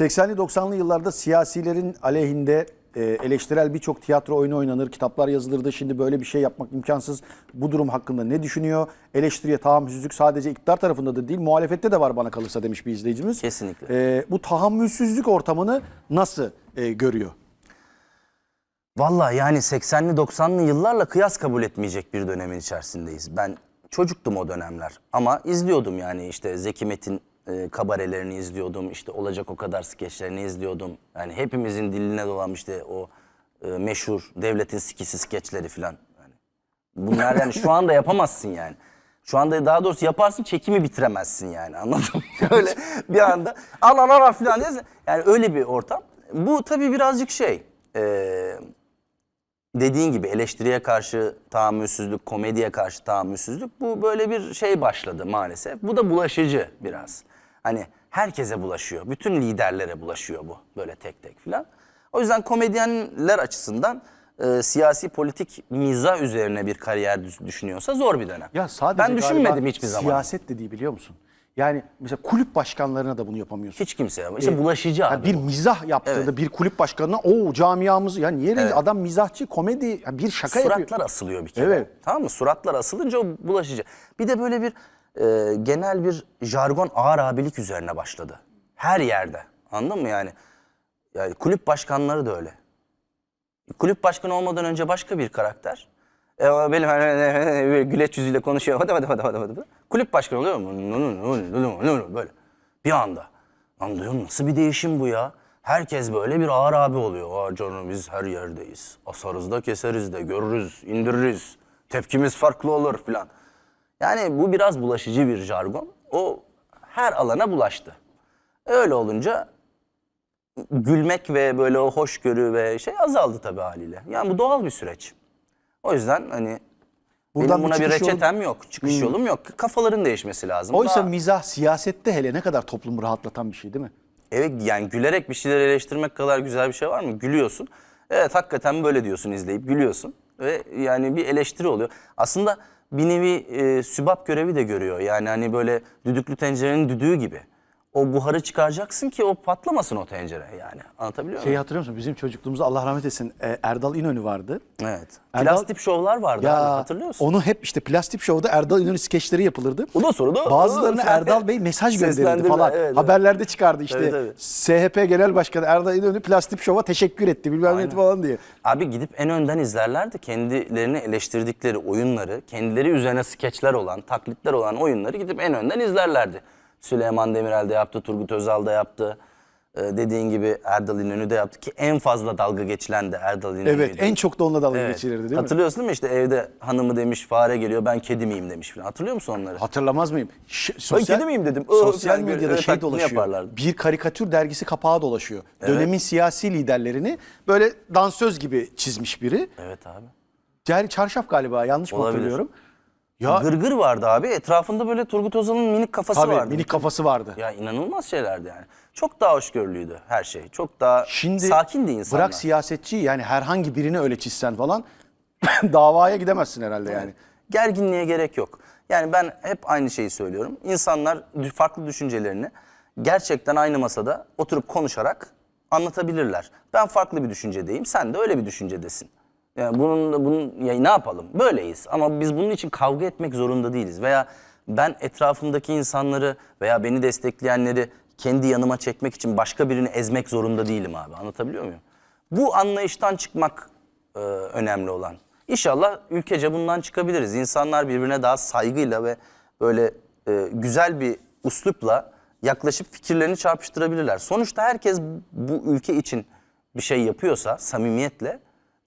80'li 90'lı yıllarda siyasilerin aleyhinde e, eleştirel birçok tiyatro oyunu oynanır, kitaplar yazılırdı. Şimdi böyle bir şey yapmak imkansız. Bu durum hakkında ne düşünüyor? Eleştiriye tahammülsüzlük sadece iktidar tarafında da değil, muhalefette de var bana kalırsa demiş bir izleyicimiz. Kesinlikle. E, bu tahammülsüzlük ortamını nasıl e, görüyor? Vallahi yani 80'li 90'lı yıllarla kıyas kabul etmeyecek bir dönemin içerisindeyiz. Ben çocuktum o dönemler ama izliyordum yani işte Zeki Metin e, kabarelerini izliyordum. işte olacak o kadar skeçlerini izliyordum. Yani hepimizin diline dolan işte o e, meşhur devletin sikisi skeçleri falan. Yani bunlar yani şu anda yapamazsın yani. Şu anda daha doğrusu yaparsın çekimi bitiremezsin yani anladın mı? Öyle bir anda al al al falan diye. Yani öyle bir ortam. Bu tabii birazcık şey e, dediğin gibi eleştiriye karşı tahammülsüzlük, komediye karşı tahammülsüzlük bu böyle bir şey başladı maalesef. Bu da bulaşıcı biraz. Hani herkese bulaşıyor. Bütün liderlere bulaşıyor bu böyle tek tek filan. O yüzden komedyenler açısından e, siyasi politik mizah üzerine bir kariyer düş- düşünüyorsa zor bir dönem. Ya sadece ben düşünmedim hiçbir zaman. Siyaset de değil biliyor musun? Yani mesela kulüp başkanlarına da bunu yapamıyorsun. Hiç kimse ama işte E, bulaşıcı abi. bir bu. mizah yaptığında Evet. bir kulüp başkanına o camiamız ya niye rezil- adam mizahçı komedi ya bir şaka yapıyor. Suratlar asılıyor bir kere. Evet. Tamam mı? Suratlar asılınca o bulaşıcı. Bir de böyle bir e, genel bir jargon ağır abilik üzerine başladı. Her yerde. Anladın mı yani? Yani kulüp başkanları da öyle. Kulüp başkanı olmadan önce başka bir karakter. E, benim böyle güleç yüzüyle konuşuyor. Hadi hadi hadi hadi hadi. Kulüp başkanı oluyor mu? Böyle. Bir anda. Lan diyorum nasıl bir değişim bu ya? Herkes böyle bir ağır abi oluyor. Aa canım biz her yerdeyiz. Asarız da keseriz de görürüz, indiririz. Tepkimiz farklı olur filan. Yani bu biraz bulaşıcı bir jargon. O her alana bulaştı. Öyle olunca gülmek ve böyle o hoşgörü ve şey azaldı tabii haliyle. Yani bu doğal bir süreç. O yüzden hani Buradan benim buna bir bir, çıkış yolu- reçetem yok. Çıkış yolum yok. Kafaların değişmesi lazım. Oysa Daha- mizah siyasette hele ne kadar toplumu rahatlatan bir şey değil mi? Evet yani gülerek bir şeyler eleştirmek kadar güzel bir şey var mı? Gülüyorsun. Evet hakikaten böyle diyorsun izleyip gülüyorsun. Ve yani bir eleştiri oluyor. Aslında bir nevi e, sübap görevi de görüyor. Yani hani böyle düdüklü tencerenin düdüğü gibi. O buharı çıkaracaksın ki o patlamasın o tencere yani. Anlatabiliyor Şeyi muyum? hatırlıyor musun? Bizim çocukluğumuzda Allah rahmet etsin e, Erdal İnönü vardı. Evet. Erdal- Plastik şovlar vardı abi, hatırlıyor musun? onu hep işte plastik şovda Erdal İnönü skeçleri yapılırdı. Ondan sonra da Bazılarına o- Erdal Bey mesaj gönderirdi Seslendirme, falan. evet, evet. Haberlerde çıkardı işte. Tabii, tabii. SHP Genel Başkanı Erdal İnönü plastik şova teşekkür etti bilmem ne etti falan diye. Abi gidip en önden izlerlerdi. Kendilerini eleştirdikleri oyunları, kendileri üzerine skeçler olan, taklitler olan oyunları gidip en önden izlerlerdi. Süleyman Demirel de yaptı, Turgut Özal da yaptı. Ee, dediğin gibi Erdal İnönü de yaptı ki en fazla dalga geçilen de Erdal İnönü'ydü. Evet en çok da onunla dalga Evet. geçilirdi değil mi? Hatırlıyorsun değil mi işte evde hanımı demiş fare geliyor ben kedi miyim demiş falan. Hatırlıyor musun onları? Hatırlamaz mıyım? Ş- kedi miyim dedim. Sosyal falan medyada şey dolaşıyor. yaparlardı. Bir karikatür dergisi kapağı dolaşıyor. Dönemin siyasi liderlerini böyle dansöz gibi çizmiş biri. Evet abi. Yani çarşaf galiba yanlış mı hatırlıyorum? Ya Gırgır vardı abi. Etrafında böyle Turgut Özal'ın minik kafası tabii vardı. minik kafası vardı. Ya inanılmaz şeylerdi yani. Çok daha hoşgörülüydü her şey. Çok daha Şimdi sakindi insanlar. bırak siyasetçi yani herhangi birini öyle çizsen falan davaya gidemezsin herhalde yani. Gerginliğe gerek yok. Yani ben hep aynı şeyi söylüyorum. İnsanlar dü- farklı düşüncelerini gerçekten aynı masada oturup konuşarak anlatabilirler. Ben farklı bir düşüncedeyim, sen de öyle bir düşüncedesin. Yani bunun, bunun ya ne yapalım? Böyleyiz. Ama biz bunun için kavga etmek zorunda değiliz. Veya ben etrafımdaki insanları veya beni destekleyenleri kendi yanıma çekmek için başka birini ezmek zorunda değilim abi. Anlatabiliyor muyum? Bu anlayıştan çıkmak e, önemli olan. İnşallah ülkece bundan çıkabiliriz. İnsanlar birbirine daha saygıyla ve böyle e, güzel bir uslupla yaklaşıp fikirlerini çarpıştırabilirler. Sonuçta herkes bu ülke için bir şey yapıyorsa samimiyetle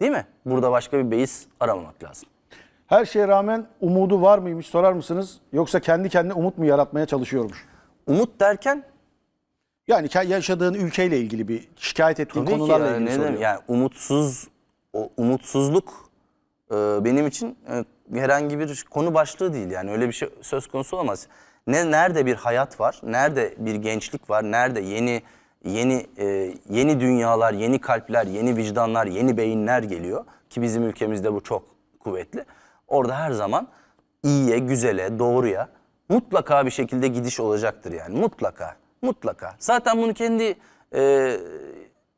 değil mi? Burada başka bir beis aramamak lazım. Her şeye rağmen umudu var mıymış sorar mısınız? Yoksa kendi kendine umut mu yaratmaya çalışıyormuş? Umut derken Yani yaşadığın ülkeyle ilgili bir şikayet ettiğin Tabii konularla yani ilgili ne soruyor. yani umutsuz o umutsuzluk e, benim için e, herhangi bir konu başlığı değil yani öyle bir şey söz konusu olamaz. Ne nerede bir hayat var, nerede bir gençlik var, nerede yeni yeni e, yeni dünyalar, yeni kalpler, yeni vicdanlar, yeni beyinler geliyor ki bizim ülkemizde bu çok kuvvetli. Orada her zaman iyiye, güzele, doğruya mutlaka bir şekilde gidiş olacaktır yani mutlaka. Mutlaka. Zaten bunu kendi e,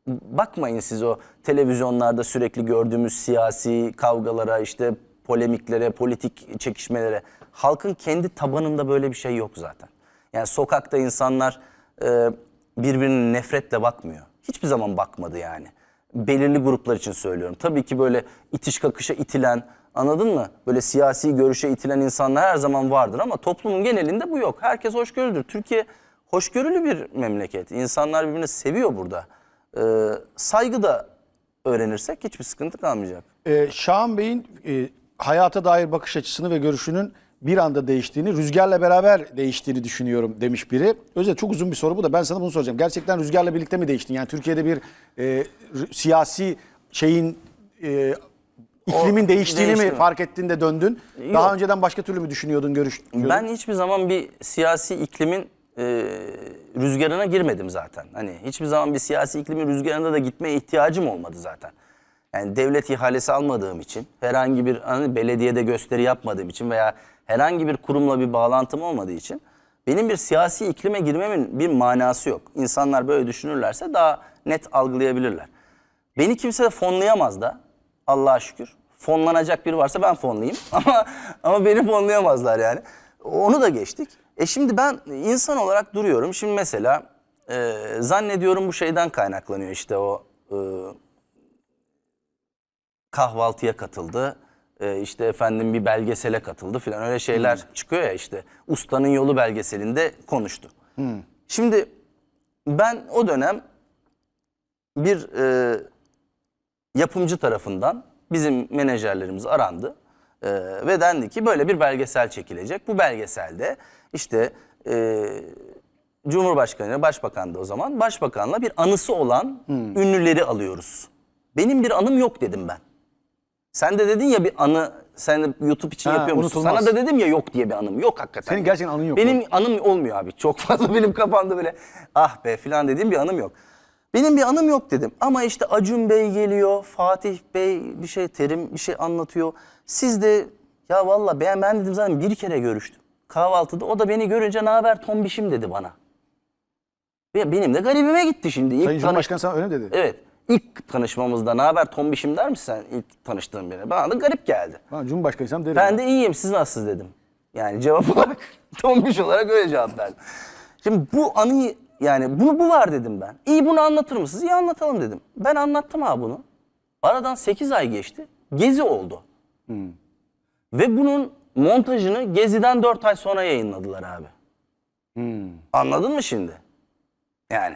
bakmayın siz o televizyonlarda sürekli gördüğümüz siyasi kavgalara, işte polemiklere, politik çekişmelere. Halkın kendi tabanında böyle bir şey yok zaten. Yani sokakta insanlar e, birbirine nefretle bakmıyor. Hiçbir zaman bakmadı yani. Belirli gruplar için söylüyorum. Tabii ki böyle itiş kakışa itilen, anladın mı? Böyle siyasi görüşe itilen insanlar her zaman vardır ama toplumun genelinde bu yok. Herkes hoşgörülüdür. Türkiye hoşgörülü bir memleket. İnsanlar birbirini seviyor burada. Ee, saygı da öğrenirsek hiçbir sıkıntı kalmayacak. Ee, Şahan Bey'in e, hayata dair bakış açısını ve görüşünün bir anda değiştiğini, rüzgarla beraber değiştiğini düşünüyorum demiş biri. Özellikle çok uzun bir soru bu da ben sana bunu soracağım. Gerçekten rüzgarla birlikte mi değiştin? Yani Türkiye'de bir e, siyasi şeyin e, iklimin O değiştiğini değişti mi mi? fark ettin de döndün? Yok. Daha önceden başka türlü mü düşünüyordun, görüşüyordun? Ben hiçbir zaman bir siyasi iklimin e, rüzgarına girmedim zaten. Hani hiçbir zaman bir siyasi iklimin rüzgarında da gitmeye ihtiyacım olmadı zaten. Yani devlet ihalesi almadığım için, herhangi bir hani belediyede gösteri yapmadığım için veya herhangi bir kurumla bir bağlantım olmadığı için benim bir siyasi iklime girmemin bir manası yok. İnsanlar böyle düşünürlerse daha net algılayabilirler. Beni kimse de fonlayamaz da Allah'a şükür. Fonlanacak biri varsa ben fonlayayım ama ama beni fonlayamazlar yani. Onu da geçtik. E şimdi ben insan olarak duruyorum. Şimdi mesela e, zannediyorum bu şeyden kaynaklanıyor işte o e, kahvaltıya katıldı. E, işte efendim bir belgesele katıldı filan öyle şeyler çıkıyor ya işte. Ustanın Yolu belgeselinde konuştu. Şimdi ben o dönem bir e, yapımcı tarafından bizim menajerlerimiz arandı. E, ve dendi ki böyle bir belgesel çekilecek. Bu belgeselde işte e, Cumhurbaşkanı, Başbakan da o zaman, Başbakanla bir anısı olan ünlüleri alıyoruz. Benim bir anım yok dedim ben. Sen de dedin ya bir anı, sen de YouTube için Ha, yapıyor musun? unutulmaz. Sana da dedim ya yok diye bir anım. Yok hakikaten. Senin gerçekten anın yok Benim anım olmuyor abi. Çok fazla benim kafamda böyle ah be filan dediğim bir anım yok. Benim bir anım yok dedim. Ama işte Acun Bey geliyor, Fatih Bey bir şey, Terim bir şey anlatıyor. Siz de ya valla ben, ben dedim zaten bir kere görüştüm. Kahvaltıda o da beni görünce ne haber tombişim dedi bana. Benim de garibime gitti şimdi. İlk Sayın tanış- Cumhurbaşkanı sana öyle mi dedi? Evet. İlk tanışmamızda ne haber tombişim der misin sen ilk tanıştığın birine? Bana da garip geldi. Ben Cumhurbaşkanıysam derim. Ben de iyiyim siz nasılsınız dedim. Yani cevap olarak tombiş olarak öyle cevap verdim. Şimdi bu anıyı yani bunu bu var dedim ben. İyi bunu anlatır mısınız? İyi anlatalım dedim. Ben anlattım abi bunu. Aradan 8 ay geçti. Gezi oldu. Ve bunun montajını Gezi'den 4 ay sonra yayınladılar abi. Anladın mı şimdi? Yani.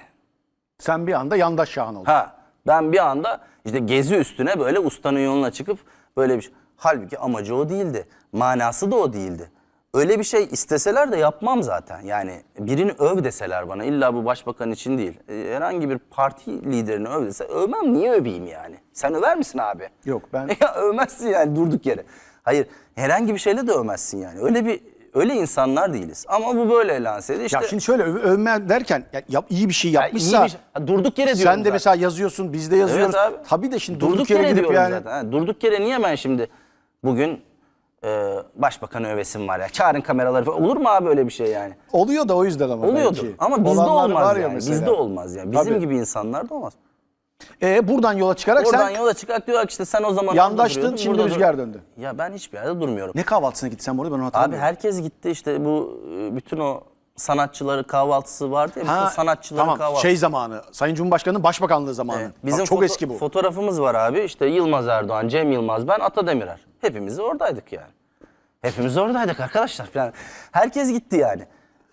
Sen bir anda yandaş Şahan oldun. Ha ben bir anda işte gezi üstüne böyle ustanın yoluna çıkıp böyle bir şey. Halbuki amacı o değildi. Manası da o değildi. Öyle bir şey isteseler de yapmam zaten. Yani birini öv deseler bana illa bu başbakan için değil. e, Herhangi bir parti liderini öv dese övmem niye öveyim yani? Sen över misin abi? Yok, ben- ya övmezsin yani durduk yere. Hayır herhangi bir şeyle de övmezsin yani. Öyle bir öyle insanlar değiliz. Ama bu böyle lanse edildi. İşte, Ya şimdi şöyle öv- övme derken ya, yap- iyi bir şey Ya yapmışsa iyi bir şey- Ha, durduk yere diyorum sen de zaten. mesela yazıyorsun biz de yazıyoruz. Abi. Tabii de şimdi durduk, yere, gidip diyorum yani zaten. Ha, durduk yere niye ben şimdi bugün e, başbakanı övesim var ya. Çağırın kameraları falan. Olur mu abi öyle bir şey yani? oluyor da o yüzden ama Oluyordu. belki. Ama bizde Olanlar olmaz var ya yani. mesela. Bizde olmaz yani. Bizim Tabii. gibi insanlarda olmaz. E, buradan yola çıkarak Oradan sen yola çıkarak diyor ki işte sen o zaman Yandaştın, şimdi rüzgar döndü. Ya ben hiçbir yerde durmuyorum. ne kahvaltısına gittin sen bu arada ben onu Abi hatırlamıyorum. herkes gitti işte bu e, bütün o sanatçıları kahvaltısı vardı ya. bütün sanatçıların tamam kahvaltısı. şey zamanı Sayın Cumhurbaşkanı'nın başbakanlığı zamanı. Evet. Bak, çok foto- eski bu. Fotoğrafımız var abi. İşte Yılmaz Erdoğan, Cem Yılmaz, ben Ata Demirer. Hepimiz oradaydık yani. Hepimiz oradaydık arkadaşlar falan. Herkes gitti yani.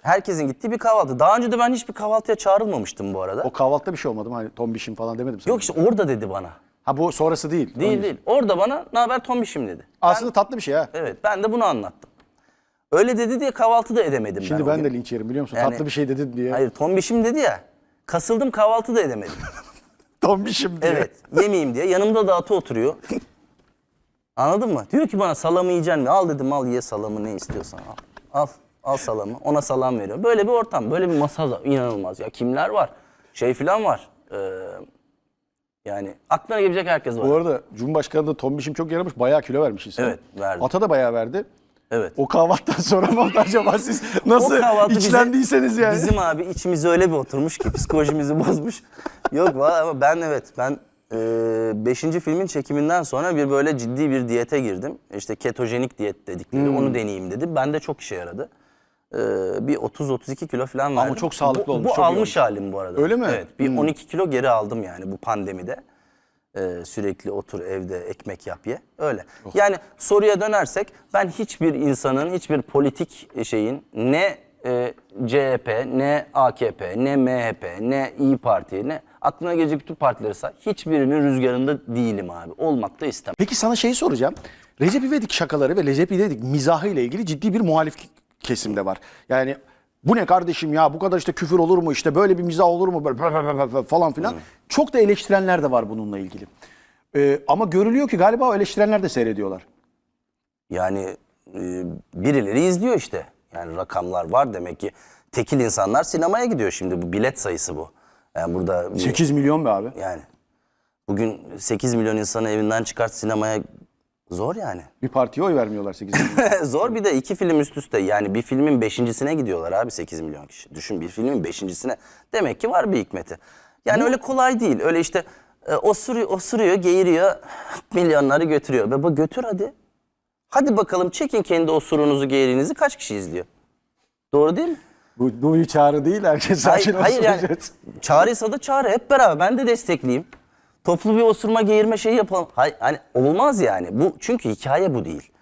Herkesin gittiği bir kahvaltı. Daha önce de ben hiçbir kahvaltıya çağrılmamıştım bu arada. O kahvaltıda bir şey olmadı mı? Hani tombişim falan demedim sana. Yok işte orada dedi bana. Ha bu sonrası değil. Değil değil. Orada bana ne haber tombişim dedi. Aslında tatlı bir şey ha. Evet ben de bunu anlattım. Öyle dedi diye kahvaltı da edemedim ben. Şimdi o ben gün. de linç yerim biliyor musun? Yani- tatlı bir şey dedin diye. Hayır tombişim dedi ya. Kasıldım kahvaltı da edemedim. Tombişim diye. Evet yemeyeyim diye. Yanımda da atı oturuyor. Anladın mı? Diyor ki bana salamı yiyeceksin mi? Al dedim al ye salamı ne istiyorsan al. Al. Al salamı. Ona salam veriyor. Böyle bir ortam. Böyle bir masa inanılmaz. Ya kimler var? Şey filan var. Ee, yani aklına gelebilecek herkes var. Bu arada Cumhurbaşkanı da tombişim çok yaramış. Bayağı kilo vermiş insan. Evet, verdi. Ata da bayağı verdi. Evet. O kahvaltıdan sonra mı acaba siz nasıl kahvaltı bize- içlendiyseniz yani? Bizim abi içimize öyle bir oturmuş ki psikolojimizi bozmuş. Yok valla ama ben evet ben 5. filmin çekiminden sonra bir böyle ciddi bir diyete girdim. İşte ketojenik diyet dedikleri Hmm. onu deneyeyim dedim. Ben de çok işe yaradı. Ee, bir 30-32 kilo falan verdim. çok sağlıklı bu, olmuş, Bu çok almış halim bu arada. Öyle mi? Hmm. Evet bir 12 kilo geri aldım yani bu pandemide. Ee, sürekli otur evde ekmek yap ye. Öyle. Oh. Yani soruya dönersek ben hiçbir insanın, hiçbir politik şeyin ne e, CHP, ne AKP, ne MHP, ne İyi Parti, ne aklına gelecek bütün partileri say. Hiçbirinin rüzgarında değilim abi. Olmak da istemem. Peki sana şeyi soracağım. Recep İvedik şakaları ve Recep İvedik mizahı ile ilgili ciddi bir muhalif kesimde var. Yani bu ne kardeşim ya bu kadar işte küfür olur mu işte böyle bir mizah olur mu böyle falan filan. Çok da eleştirenler de var bununla ilgili. Ee, ama görülüyor ki galiba o eleştirenler de seyrediyorlar. Yani e, birileri izliyor işte. Yani rakamlar var demek ki. Tekil insanlar sinemaya gidiyor şimdi. Bu bilet sayısı bu. Yani burada bir- 8 milyon be abi. yani bugün 8 milyon insanı evinden çıkart sinemaya zor yani. Bir partiye oy vermiyorlar 8 milyon. Zor bir de iki film üst üste. Yani bir filmin beşincisine gidiyorlar abi 8 milyon kişi. Düşün bir filmin beşincisine. Demek ki var bir hikmeti. Yani öyle kolay değil. Öyle işte e, osuruyor, osuruyor, geğiriyor, milyonları götürüyor. Baba götür hadi. Hadi bakalım çekin kendi osurunuzu, geğirinizi kaç kişi izliyor? Doğru değil mi? bu, bu bir çağrı değil herkes Hayır, sakin hayır olsun. yani çağrıysa da çağrı hep beraber ben de destekleyeyim. Toplu bir osurma geğirme şeyi yapalım. Hayır, hani olmaz yani. Bu çünkü hikaye bu değil.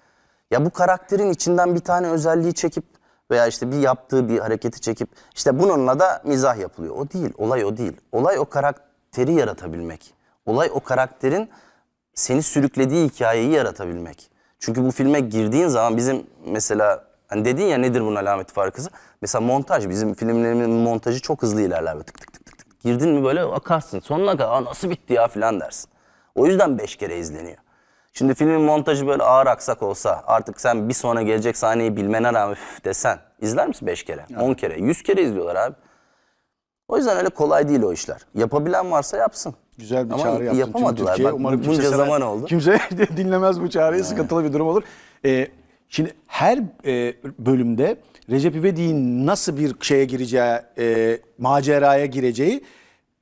Ya bu karakterin içinden bir tane özelliği çekip veya işte bir yaptığı bir hareketi çekip işte bununla da mizah yapılıyor. O değil. Olay o değil. Olay o karakteri yaratabilmek. Olay o karakterin seni sürüklediği hikayeyi yaratabilmek. Çünkü bu filme girdiğin zaman bizim mesela hani dedin ya nedir bunun alameti farkısı? Mesela montaj bizim filmlerimin montajı çok hızlı ilerler tık tık tık. tık. Girdin mi böyle akarsın. Sonuna kadar "Aa, nasıl bitti ya falan dersin. O yüzden beş kere izleniyor. Şimdi filmin montajı böyle ağır aksak olsa artık sen bir sonra gelecek sahneyi bilmene rağmen "Üf" desen izler misin beş kere, on kere, yüz kere izliyorlar abi. O yüzden öyle kolay değil o işler. Yapabilen varsa yapsın. Güzel bir Ama çağrı yaptın yapamadılar. tüm Türkiye. Bak, Umarım bunca kimse zaman oldu. Kimse dinlemez bu çağrıyı. Sıkıntılı bir durum olur. Ee, şimdi her e, bölümde Recep İvedik'in nasıl bir şeye gireceği, e, maceraya gireceği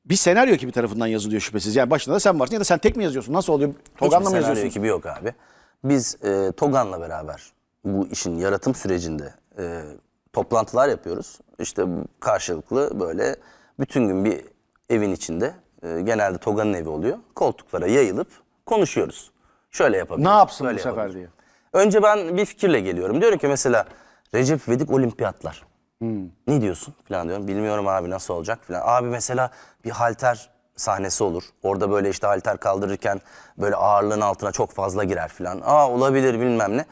bir senaryo ekibi tarafından yazılıyor şüphesiz. Yani başında da sen varsın ya da sen tek mi yazıyorsun? Nasıl oluyor? Togan'la mı yazıyorsun? ekibi yok abi. Biz e, Togan'la beraber bu işin yaratım sürecinde e, toplantılar yapıyoruz. İşte karşılıklı böyle bütün gün bir evin içinde e, genelde Togan'ın evi oluyor. Koltuklara yayılıp konuşuyoruz. Şöyle yapabiliriz. Ne yapsın böyle bu sefer yapabiliriz. diye. Önce ben bir fikirle geliyorum. Diyorum ki mesela Recep İvedik olimpiyatlar. Ne diyorsun falan diyorum. Bilmiyorum abi nasıl olacak falan. Abi mesela bir halter sahnesi olur. Orada böyle işte halter kaldırırken böyle ağırlığın altına çok fazla girer falan. Aa olabilir bilmem ne.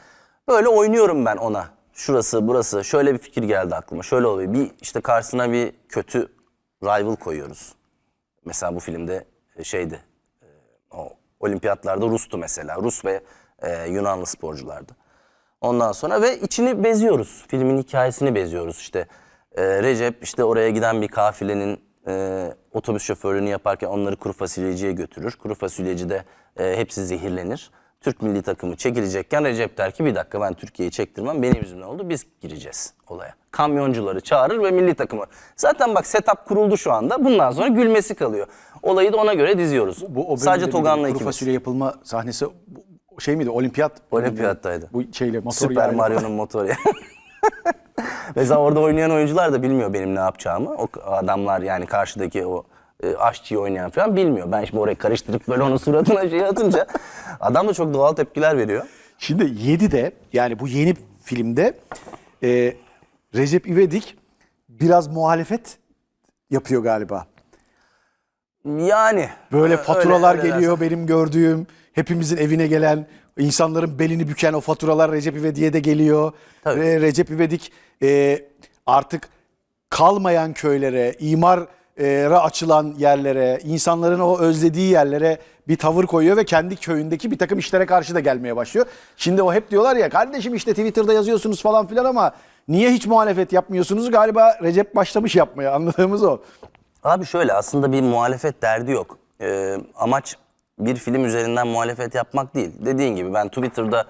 Böyle oynuyorum ben ona. Şurası burası şöyle bir fikir geldi aklıma. Şöyle oluyor. Bir işte karşısına bir kötü rival koyuyoruz. Mesela bu filmde e, şeydi. e, O olimpiyatlarda Rus'tu mesela. Rus ve e, Yunanlı sporculardı. Ondan sonra ve içini beziyoruz. Filmin hikayesini beziyoruz işte. E, Recep işte oraya giden bir kafilenin e, otobüs şoförlüğünü yaparken onları kuru fasulyeciye götürür. Kuru fasulyeci de e, hepsi zehirlenir. Türk milli takımı çekilecekken Recep der ki bir dakika ben Türkiye'yi çektirmem benim yüzümden oldu biz gireceğiz olaya. Kamyoncuları çağırır ve milli takımı. Zaten bak setup kuruldu şu anda bundan sonra gülmesi kalıyor. Olayı da ona göre diziyoruz. Bu, o Sadece Togan'la bir Kuru fasulye yapılma sahnesi bu- şey miydi? Olimpiyat. Olimpiyattaydı. Bu şeyle motor Süper Mario'nun motoru. Mesela orada oynayan oyuncular da bilmiyor benim ne yapacağımı. O adamlar yani karşıdaki o e, aşçıyı oynayan falan bilmiyor. Ben şimdi orayı karıştırıp böyle onun suratına şey atınca adam da çok doğal tepkiler veriyor. Şimdi 7'de yani bu yeni filmde e, Recep İvedik biraz muhalefet yapıyor galiba. Yani Böyle öyle- faturalar öyle geliyor dersen. benim gördüğüm. Hepimizin evine gelen, insanların belini büken o faturalar Recep İvedik'e de geliyor. Tabii. Ve Recep İvedik e, artık kalmayan köylere, imara açılan yerlere, insanların o özlediği yerlere bir tavır koyuyor ve kendi köyündeki bir takım işlere karşı da gelmeye başlıyor. Şimdi o hep diyorlar ya kardeşim işte Twitter'da yazıyorsunuz falan filan ama niye hiç muhalefet yapmıyorsunuz? Galiba Recep başlamış yapmaya anladığımız o. Abi şöyle aslında bir muhalefet derdi yok. Ee, amaç bir film üzerinden muhalefet yapmak değil. Dediğin gibi ben Twitter'da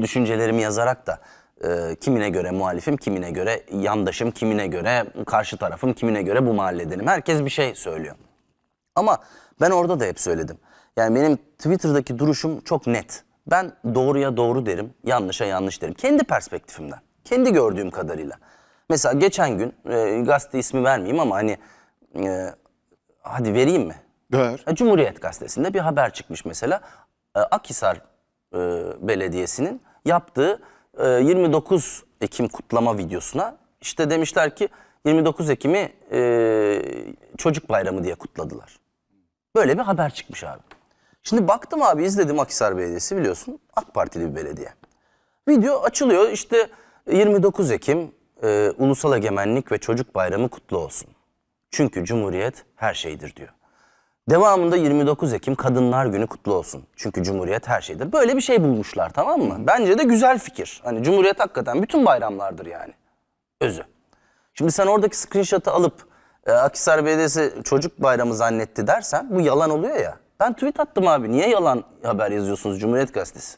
düşüncelerimi yazarak da e, kimine göre muhalifim, kimine göre yandaşım, kimine göre karşı tarafım, kimine göre bu mahalledenim. Herkes bir şey söylüyor. Ama ben orada da hep söyledim. Yani benim Twitter'daki duruşum çok net. Ben doğruya doğru derim, yanlışa yanlış derim. Kendi perspektifimden, kendi gördüğüm kadarıyla. Mesela geçen gün, e, gazete ismi vermeyeyim ama hani e, hadi vereyim mi? Ver. E, Cumhuriyet Gazetesi'nde bir haber çıkmış mesela. E, Akhisar e, Belediyesi'nin yaptığı e, 29 Ekim kutlama videosuna işte demişler ki 29 Ekim'i çocuk bayramı diye kutladılar. Böyle bir haber çıkmış abi. Şimdi baktım abi izledim Akhisar Belediyesi biliyorsun AK Partili bir belediye. Video açılıyor işte 29 Ekim e, Ulusal Egemenlik ve Çocuk Bayramı kutlu olsun. Çünkü Cumhuriyet her şeydir diyor. Devamında 29 Ekim Kadınlar Günü kutlu olsun. Çünkü Cumhuriyet her şeydir. Böyle bir şey bulmuşlar tamam mı? Bence de güzel fikir. Hani Cumhuriyet hakikaten bütün bayramlardır yani. Özü. Şimdi sen oradaki screenshot'ı alıp e, Akhisar Belediyesi çocuk bayramı zannetti dersen bu yalan oluyor ya. Ben tweet attım abi. Niye yalan haber yazıyorsunuz Cumhuriyet Gazetesi?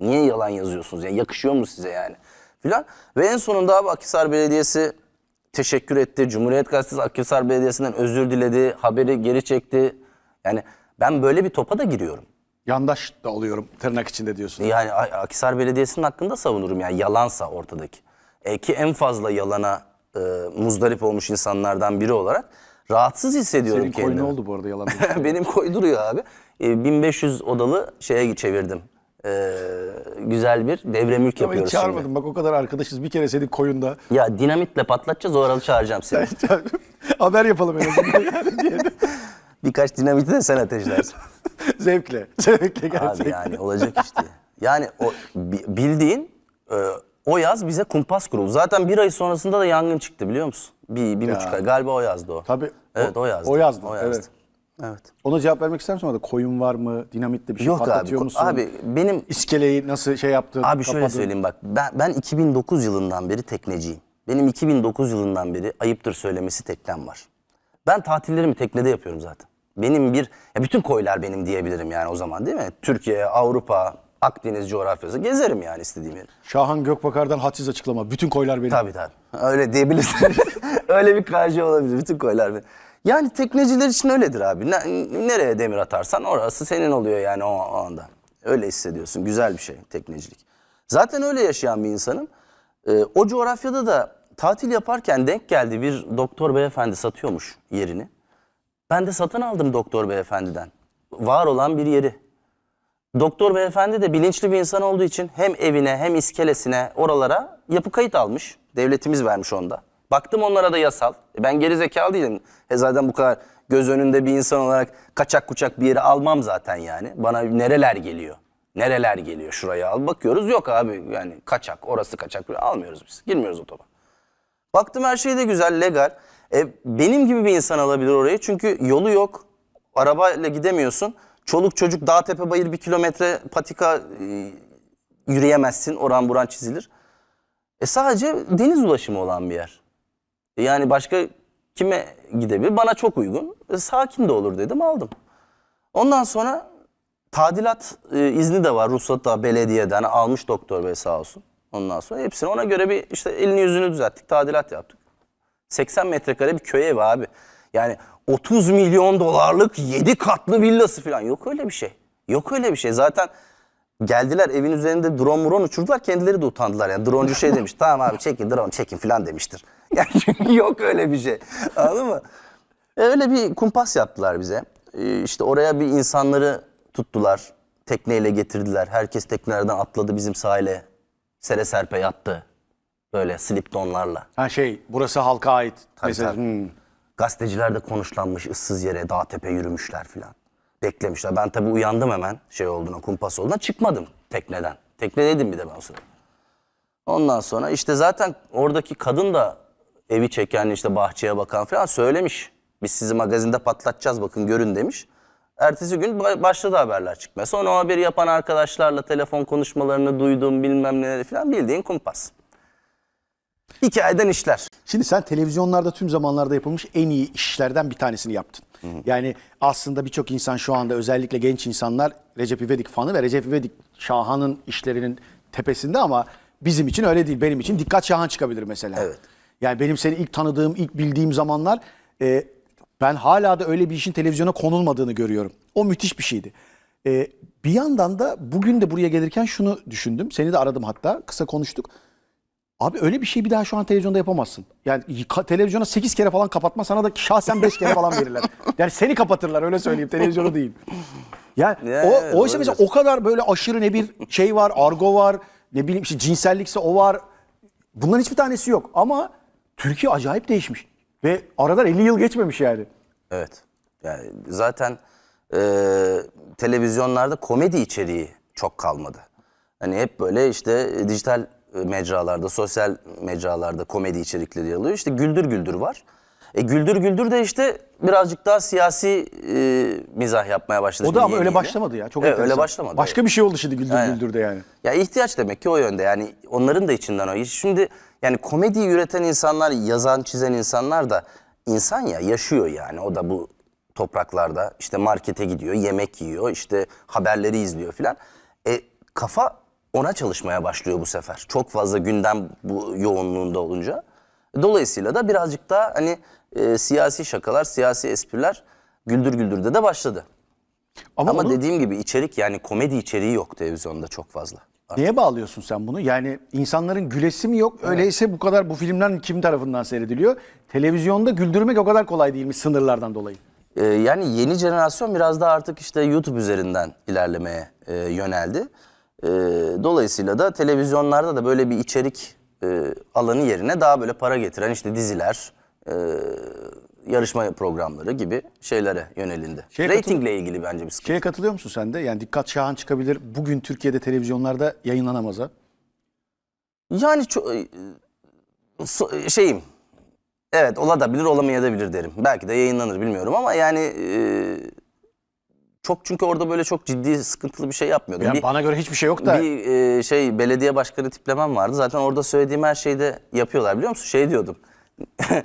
Niye yalan yazıyorsunuz? Yani yakışıyor mu size yani? Filan. Ve en sonunda abi Akhisar Belediyesi teşekkür etti. Cumhuriyet Gazetesi Akhisar Belediyesi'nden özür diledi. Haberi geri çekti. Yani ben böyle bir topa da giriyorum. Yandaş da oluyorum tırnak içinde diyorsun. Yani A- Akhisar Belediyesi'nin hakkında savunurum yani yalansa ortadaki. E, ki en fazla yalana e, muzdarip olmuş insanlardan biri olarak rahatsız hissediyorum Senin koyun ne kendimi. oldu bu arada yalan? Benim koy duruyor abi. E, 1500 odalı şeye çevirdim. E, güzel bir devre mülk Ama hiç yapıyoruz çağırmadım. şimdi. Bak o kadar arkadaşız. Bir kere senin koyunda. Ya dinamitle patlatacağız o arada çağıracağım seni. Haber yapalım en azından yani diye. Birkaç dinamiti de sen ateşlersin. Zevkle. Zevkle Abi gerçekten. yani olacak işte. Yani o bi- bildiğin e, o yaz bize kumpas kuruldu. Zaten bir ay sonrasında da yangın çıktı biliyor musun? Bir, bir Ya. buçuk ay. Galiba o yazdı o. Tabii. Evet o, yazdı. O yazdı. Evet. Evet. Ona cevap vermek ister misin orada? Koyun var mı? Dinamitle bir şey Yok abi. patlatıyor ko- musun? Abi benim İskeleyi nasıl şey yaptın? Abi şöyle kapadın? söyleyeyim bak ben, ben 2009 yılından beri tekneciyim. Benim 2009 yılından beri ayıptır söylemesi teknem var. Ben tatillerimi teknede yapıyorum zaten. Benim bir, ya bütün koylar benim diyebilirim yani o zaman değil mi? Türkiye, Avrupa, Akdeniz coğrafyası gezerim yani istediğim yere. Şahan Gökbakar'dan hadsiz açıklama. Bütün koylar benim. Tabii tabii. Öyle diyebilirsin. öyle bir karşı olabilir. Bütün koylar benim. Yani tekneciler için öyledir abi. Ne- nereye demir atarsan orası senin oluyor yani o, o anda. Öyle hissediyorsun. Güzel bir şey teknecilik. Zaten öyle yaşayan bir insanım. Ee, o coğrafyada da tatil yaparken denk geldi bir doktor beyefendi satıyormuş yerini. Ben de satın aldım doktor beyefendiden. Var olan bir yeri. Doktor beyefendi de bilinçli bir insan olduğu için hem evine hem iskelesine oralara yapı kayıt almış. Devletimiz vermiş onda. Baktım onlara da yasal. E Ben geri zekalı değilim. E zaten bu kadar göz önünde bir insan olarak kaçak kuçak bir yeri almam zaten yani. Bana nereler geliyor? Nereler geliyor şuraya al. Bakıyoruz yok abi yani kaçak orası kaçak almıyoruz biz. Girmiyoruz o topa. Baktım her şey de güzel, legal. E, benim gibi bir insan alabilir orayı çünkü yolu yok. Arabayla gidemiyorsun. Çoluk çocuk dağ tepe bayır bir kilometre patika e, yürüyemezsin. Oran buran çizilir. E sadece deniz ulaşımı olan bir yer. E, yani başka kime gidebilir? Bana çok uygun. E, sakin de olur dedim aldım. Ondan sonra tadilat e, izni de var. Ruhsat da belediyeden almış doktor bey sağ olsun. Ondan sonra hepsini ona göre bir işte elini yüzünü düzelttik. Tadilat yaptık. 80 metrekare bir köy evi abi. Yani 30 milyon dolarlık 7 katlı villası falan. Yok öyle bir şey. Yok öyle bir şey. Zaten geldiler evin üzerinde drone muron uçurdular. Kendileri de utandılar. Yani droncu şey demiş. tamam abi çekin drone çekin falan demiştir. Yani çünkü yok öyle bir şey. Anladın mı? Öyle bir kumpas yaptılar bize. Ee, işte oraya bir insanları tuttular. Tekneyle getirdiler. Herkes teknelerden atladı bizim sahile. Sere serpe yattı. Böyle slip donlarla. Ha şey burası halka ait. Tabii, Mesela, tabii. hmm. Gazeteciler de konuşlanmış ıssız yere dağ tepe yürümüşler filan. Beklemişler. Ben tabii uyandım hemen şey olduğuna kumpas olduğuna çıkmadım tekneden. Teknedeydim bir de ben o sırada. Ondan sonra işte zaten oradaki kadın da evi çeken işte bahçeye bakan falan söylemiş. Biz sizi magazinde patlatacağız bakın görün demiş. Ertesi gün ba- başladı haberler çıkmaya. Sonra o haberi yapan arkadaşlarla telefon konuşmalarını duydum bilmem neleri falan bildiğin kumpas. Hikayeden işler. Şimdi sen televizyonlarda tüm zamanlarda yapılmış en iyi işlerden bir tanesini yaptın. Yani aslında birçok insan şu anda özellikle genç insanlar Recep İvedik fanı ve Recep İvedik Şahan'ın işlerinin tepesinde ama bizim için öyle değil. Benim için Dikkat Şahan çıkabilir mesela. Evet. Yani benim seni ilk tanıdığım, ilk bildiğim zamanlar e, ben hala da öyle bir işin televizyona konulmadığını görüyorum. O müthiş bir şeydi. E, bir yandan da bugün de buraya gelirken şunu düşündüm. Seni de aradım hatta. Kısa konuştuk. Abi öyle bir şey bir daha şu an televizyonda yapamazsın. Yani televizyona 8 kere falan kapatma sana da şahsen 5 kere falan verirler. Yani seni kapatırlar öyle söyleyeyim televizyonu değil. Yani Ya, o, evet, o işte mesela o kadar böyle aşırı ne bir şey var, argo var, ne bileyim işte cinsellikse o var. Bunların hiçbir tanesi yok ama Türkiye acayip değişmiş. Ve aradan 50 yıl geçmemiş yani. Evet. Yani zaten e, televizyonlarda komedi içeriği çok kalmadı. Hani hep böyle işte e, dijital e, mecralarda, sosyal mecralarda komedi içerikleri yer alıyor. İşte Güldür Güldür var. E Güldür Güldür de işte birazcık daha siyasi e, mizah yapmaya başladı. O da ama öyle başlamadı ya. Çok evet, enteresan. öyle başlamadı. Başka bir şey oldu şimdi Güldür Aynen. Güldür'de yani. Ya ihtiyaç demek ki o yönde. Yani onların da içinden o. Şimdi yani komediyi üreten insanlar, yazan, çizen insanlar da insan ya yaşıyor yani. O da bu topraklarda işte markete gidiyor, yemek yiyor, işte haberleri izliyor filan. E kafa ona çalışmaya başlıyor bu sefer. Çok fazla gündem bu yoğunluğunda olunca. Dolayısıyla da birazcık daha hani e, siyasi şakalar, siyasi espriler güldür güldürde de başladı. Ama, Ama onu dediğim gibi içerik yani komedi içeriği yok televizyonda çok fazla. neye bağlıyorsun sen bunu? Yani insanların gülesi mi yok? Öyleyse bu kadar bu filmler kim tarafından seyrediliyor? Televizyonda güldürmek o kadar kolay değilmiş sınırlardan dolayı. Ee, yani yeni jenerasyon biraz da artık işte YouTube üzerinden ilerlemeye e, yöneldi. Ee, dolayısıyla da televizyonlarda da böyle bir içerik e, alanı yerine daha böyle para getiren işte diziler, e, yarışma programları gibi şeylere yönelindi. Şeye Ratingle ilgili bence bir sıkıntı. Şeye katılıyor musun sen de? Yani Dikkat Şahan çıkabilir. Bugün Türkiye'de televizyonlarda yayınlanamaz ha. Yani çok e, so- şeyim. Evet olabilir olamayabilir derim. Belki de yayınlanır bilmiyorum ama yani e, çok çünkü orada böyle çok ciddi sıkıntılı bir şey yapmıyordum. Yani Bir- bana göre hiçbir şey yok da. Bir e, şey belediye başkanı tiplemem vardı. Zaten orada söylediğim her şeyi de yapıyorlar biliyor musun? Şey diyordum.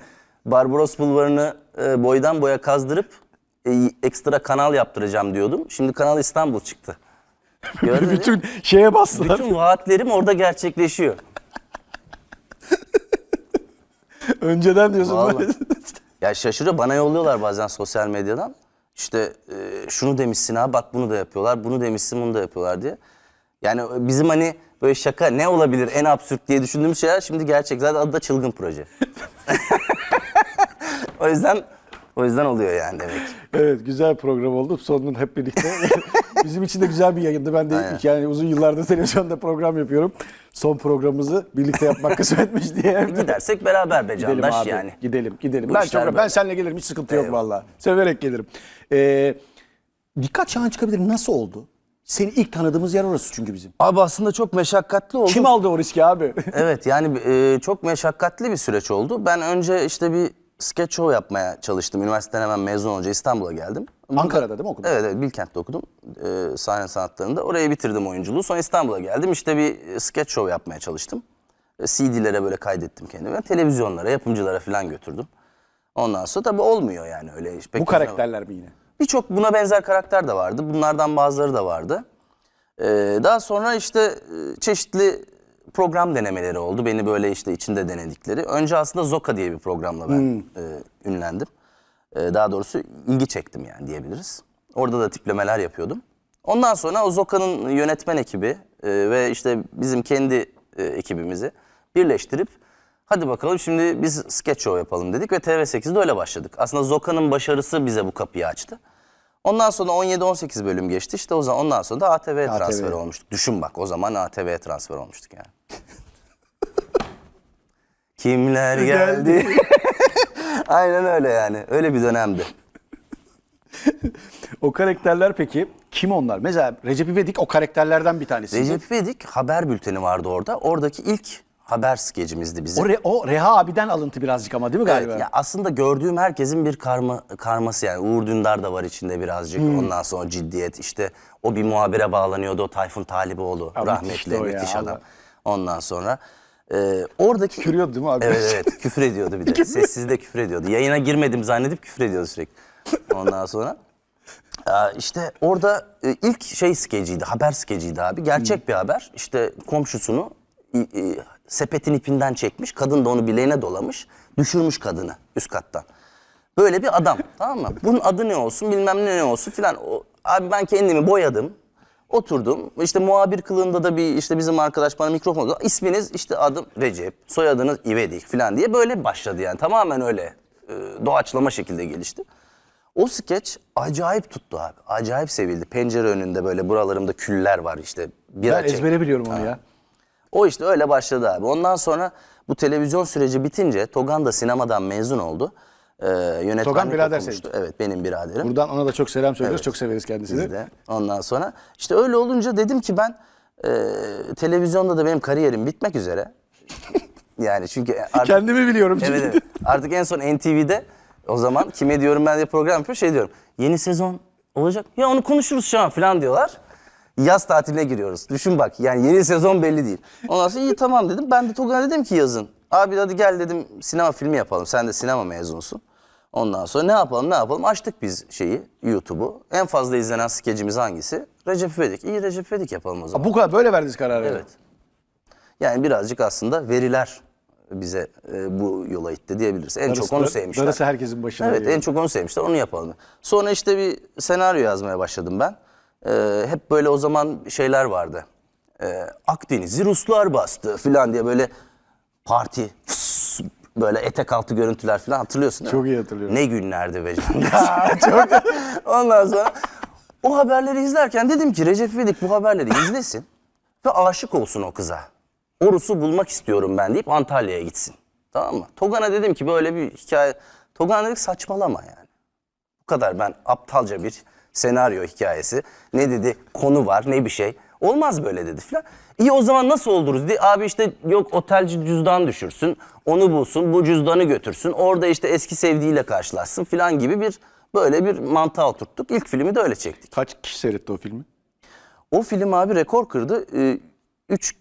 Barbaros Bulvarı'nı e, boydan boya kazdırıp e, ekstra kanal yaptıracağım diyordum. Şimdi Kanal İstanbul çıktı. Gördün? Bütün şeye bastılar. Bütün vaatlerim orada gerçekleşiyor. Önceden diyorsun. Vallahi. Ya şaşırıyor bana yolluyorlar bazen sosyal medyadan. İşte e, şunu demişsin ha bak bunu da yapıyorlar, bunu demişsin bunu da yapıyorlar diye. Yani bizim hani böyle şaka ne olabilir en absürt diye düşündüğümüz şeyler şimdi gerçek. Zaten adı da çılgın proje. o yüzden o yüzden oluyor yani demek. ki. Evet güzel program oldu. Sonunda hep birlikte. Bizim için de güzel bir yayındı. Ben de yani uzun yıllardır televizyonda program yapıyorum. Son programımızı birlikte yapmak kısmetmiş diye. Gidersek beraber be Gidelim Candaş abi. yani. Gidelim, gidelim. Bu ben çok ben seninle gelirim hiç sıkıntı yok Eyvallah. vallahi. Severek gelirim. Ee, dikkat Şahan çıkabilir. Nasıl oldu? Seni ilk tanıdığımız yer orası çünkü bizim. Abi aslında çok meşakkatli oldu. Kim aldı o riski abi? Evet yani e, çok meşakkatli bir süreç oldu. Ben önce işte bir sketch show yapmaya çalıştım. Üniversiteden hemen mezun olunca İstanbul'a geldim. Ankara'da değil mi okudun? Evet, evet Bilkent'te okudum. E, sahne sanatlarında. Oraya bitirdim oyunculuğu. Sonra İstanbul'a geldim. İşte bir sketch show yapmaya çalıştım. E, CD'lere böyle kaydettim kendimi. Televizyonlara, yapımcılara falan götürdüm. Ondan sonra tabii olmuyor yani öyle. Pek Bu karakterler mi yine? Birçok buna benzer karakter de vardı. Bunlardan bazıları da vardı. Ee, daha sonra işte e, çeşitli program denemeleri oldu. Beni böyle işte içinde denedikleri. Önce aslında Zoka diye bir programla ben e, ünlendim. E, daha doğrusu ilgi çektim yani diyebiliriz. Orada da tiplemeler yapıyordum. Ondan sonra o Zoka'nın yönetmen ekibi e, ve işte bizim kendi e, ekibimizi birleştirip hadi bakalım şimdi biz sketch show yapalım dedik ve TV8'de öyle başladık. Aslında Zoka'nın başarısı bize bu kapıyı açtı. Ondan sonra 17-18 bölüm geçti. İşte o zaman ondan sonra da ATV'ye ATV. transfer olmuştuk. Düşün bak o zaman ATV'ye transfer olmuştuk yani. Kimler geldi? Aynen öyle yani. Öyle bir dönemdi. O karakterler peki kim onlar? Mesela Recep İvedik o karakterlerden bir tanesi. Recep İvedik haber bülteni vardı orada. Oradaki ilk haber skecimizdi bizim. O, Re- o Reha abiden alıntı birazcık ama değil mi galiba? Evet, ya aslında gördüğüm herkesin bir karma karması yani Uğur Dündar da var içinde birazcık. Hmm. Ondan sonra ciddiyet işte o bir muhabire bağlanıyordu o Tayfun Taliboğlu Ya rahmetli müthişti o ya, müthiş Allah. adam. Ondan sonra e, oradaki Küfürüyordu değil mi abi? Evet evet küfür ediyordu bir de. Sessiz de küfür ediyordu. Yayına girmedim zannedip küfür ediyordu sürekli. Ondan sonra Aa, işte orada e, ilk şey skeciydi, haber skeciydi abi. Gerçek bir haber. İşte komşusunu i- i- sepetin ipinden çekmiş. Kadın da onu bileğine dolamış. Düşürmüş kadını üst kattan. Böyle bir adam tamam mı? Bunun adı ne olsun bilmem ne ne olsun filan. O- Abi ben kendimi boyadım. Oturdum. İşte muhabir kılığında da bir işte bizim arkadaş bana mikrofon uzat- İsminiz işte adım Recep, soyadınız İvedik filan diye böyle başladı yani. Tamamen öyle e, doğaçlama şekilde gelişti. O skeç acayip tuttu abi. Acayip sevildi. Pencere önünde böyle buralarımda küller var işte. Bira Ben çek- ezbere biliyorum onu ya. O işte öyle başladı abi. Ondan sonra bu televizyon süreci bitince Togan da sinemadan mezun oldu. Ee, yönetmenlik Togan birader okumuştu. Evet benim biraderim. Buradan ona da çok selam söylüyoruz. Evet. Çok severiz kendisini. Biz de. Ondan sonra işte öyle olunca dedim ki ben e, televizyonda da benim kariyerim bitmek üzere. yani çünkü artık, Kendimi biliyorum. evet, evet. artık en son NTV'de o zaman kime diyorum ben diye program yapıyor şey diyorum. Yeni sezon olacak. Ya onu konuşuruz şu an falan diyorlar. Yaz tatiline giriyoruz. Düşün bak yani yeni sezon belli değil. Ondan sonra iyi tamam dedim. Ben de Togan'a dedim ki yazın. Abi hadi gel dedim sinema filmi yapalım. Sen de sinema mezunusun. Ondan sonra ne yapalım ne yapalım açtık biz şeyi YouTube'u. En fazla izlenen skecimiz hangisi? Recep İvedik. İyi Recep İvedik yapalım o zaman. Bu kadar böyle verdiniz kararı. Evet. Yani birazcık aslında veriler bize e, bu yola itti diyebiliriz. En çok onu sevmişler. Darısı herkesin başına. Evet diyorum. en çok onu sevmişler onu yapalım. Sonra işte bir senaryo yazmaya başladım ben. Ee, hep böyle o zaman şeyler vardı. Ee, Akdeniz'i Ruslar bastı falan diye böyle parti fıs, böyle etek altı görüntüler falan hatırlıyorsun değil mi? Çok iyi hatırlıyorum. Ne günlerdi be canım. çok. Ondan sonra o haberleri izlerken dedim ki Recep İvedik bu haberleri izlesin ve aşık olsun o kıza. O Rus'u bulmak istiyorum ben deyip Antalya'ya gitsin. Tamam mı? Togan'a dedim ki böyle bir hikaye. Togan dedik saçmalama yani. Bu kadar ben aptalca bir senaryo hikayesi. Ne dedi konu var ne bir şey. Olmaz böyle dedi filan. İyi o zaman nasıl oluruz diye. Abi işte yok otelci cüzdan düşürsün. Onu bulsun bu cüzdanı götürsün. Orada işte eski sevdiğiyle karşılaşsın filan gibi bir böyle bir mantığa oturttuk. İlk filmi de öyle çektik. Kaç kişi seyretti o filmi? O film abi rekor kırdı. 3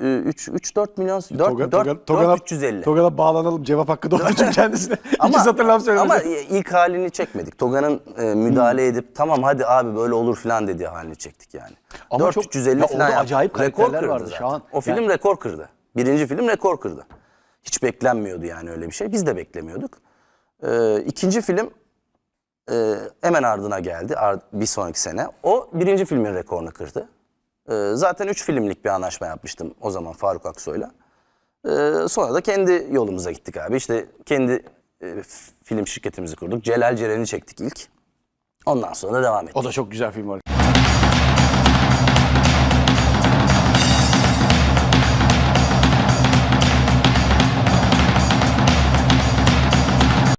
3 3 4 milyon 4 Toga- 4 Toga- Togan'a- 350. Togan'a bağlanalım. Cevap hakkı doğdu çünkü kendisine. İki satır laf söylemesi. Ama ilk halini çekmedik. Toga'nın e, müdahale edip tamam hadi abi böyle olur falan dediği halini çektik yani. Ama 4 çok- 350 ya falan acayip rekor kırdı vardı, zaten. şahan. O film Yani- rekor kırdı. Birinci film rekor kırdı. Hiç beklenmiyordu yani öyle bir şey. Biz de beklemiyorduk. Ee, ikinci film e, hemen ardına geldi. Ar- bir sonraki sene. O birinci filmin rekorunu kırdı. Ee, zaten üç filmlik bir anlaşma yapmıştım o zaman Faruk Aksoy'la. Ee, sonra da kendi yolumuza gittik abi. İşte kendi e, film şirketimizi kurduk. Celal Ceren'i çektik ilk. Ondan sonra devam ettik. O da çok güzel film var.